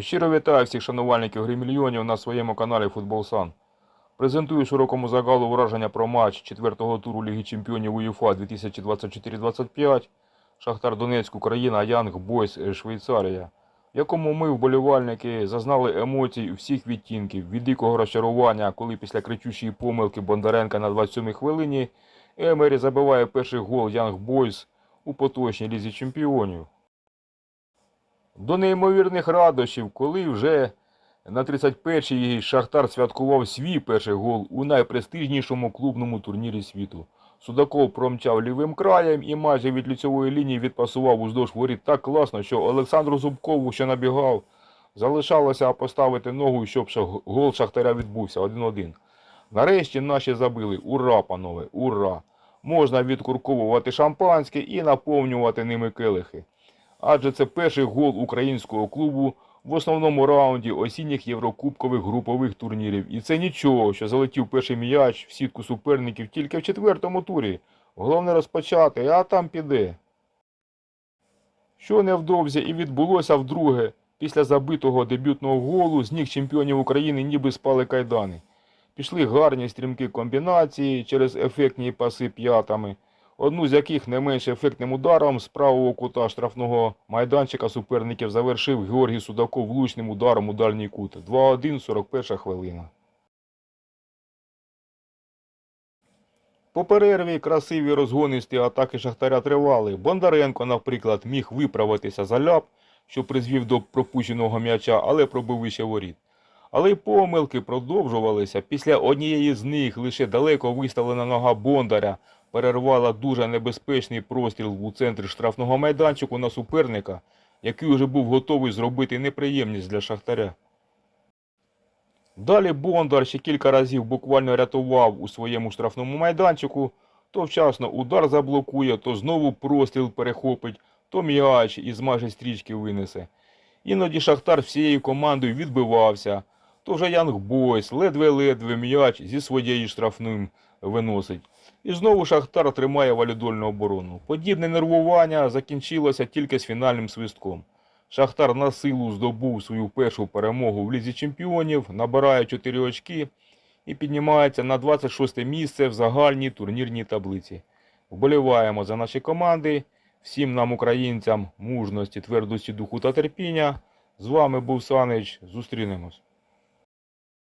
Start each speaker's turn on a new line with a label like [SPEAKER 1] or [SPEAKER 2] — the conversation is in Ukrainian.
[SPEAKER 1] Щиро вітаю всіх шанувальників гри мільйонів на своєму каналі Футбол Сан. Презентую широкому загалу враження про матч четвертого туру Ліги Чемпіонів УЄФА 2024-25 Шахтар Донецьк, Україна, Янг Бойс, Швейцарія, в якому ми, вболівальники, зазнали емоцій всіх відтінків, від дикого розчарування, коли після кричущої помилки Бондаренка на 27-й хвилині Емері забиває перший гол Янг Бойс у поточній лізі чемпіонів. До неймовірних радощів, коли вже на 31-й Шахтар святкував свій перший гол у найпрестижнішому клубному турнірі світу. Судаков промчав лівим краєм і майже від ліцьової лінії відпасував уздовж воріт так класно, що Олександру Зубкову, що набігав, залишалося поставити ногу, щоб гол Шахтаря відбувся 1-1. Нарешті наші забили. Ура, панове, ура! Можна відкурковувати шампанське і наповнювати ними келихи адже це перший гол українського клубу в основному раунді осінніх єврокубкових групових турнірів. І це нічого, що залетів перший м'яч в сітку суперників тільки в четвертому турі. Головне розпочати, а там піде. Що невдовзі і відбулося вдруге. Після забитого дебютного голу з ніг чемпіонів України ніби спали кайдани. Пішли гарні стрімкі комбінації через ефектні паси п'ятами одну з яких не менш ефектним ударом з правого кута штрафного майданчика суперників завершив Георгій Судаков влучним ударом у дальній кут. 2-1, 41 хвилина. По перерві красиві розгонисті атаки Шахтаря тривали. Бондаренко, наприклад, міг виправитися за ляп, що призвів до пропущеного м'яча, але пробив вище воріт. Але й помилки продовжувалися. Після однієї з них лише далеко виставлена нога Бондаря перервала дуже небезпечний простріл у центрі штрафного майданчику на суперника, який уже був готовий зробити неприємність для Шахтаря. Далі Бондар ще кілька разів буквально рятував у своєму штрафному майданчику, то вчасно удар заблокує, то знову простріл перехопить, то м'яч із майже стрічки винесе. Іноді Шахтар всією командою відбивався, то вже Янг Бойс ледве-ледве м'яч зі своєю штрафним виносить. І знову Шахтар тримає валідольну оборону. Подібне нервування закінчилося тільки з фінальним свистком. Шахтар на силу здобув свою першу перемогу в Лізі Чемпіонів, набирає 4 очки і піднімається на 26 місце в загальній турнірній таблиці. Вболіваємо за наші команди. Всім нам, українцям, мужності, твердості духу та терпіння. З вами був Санич. Зустрінемось.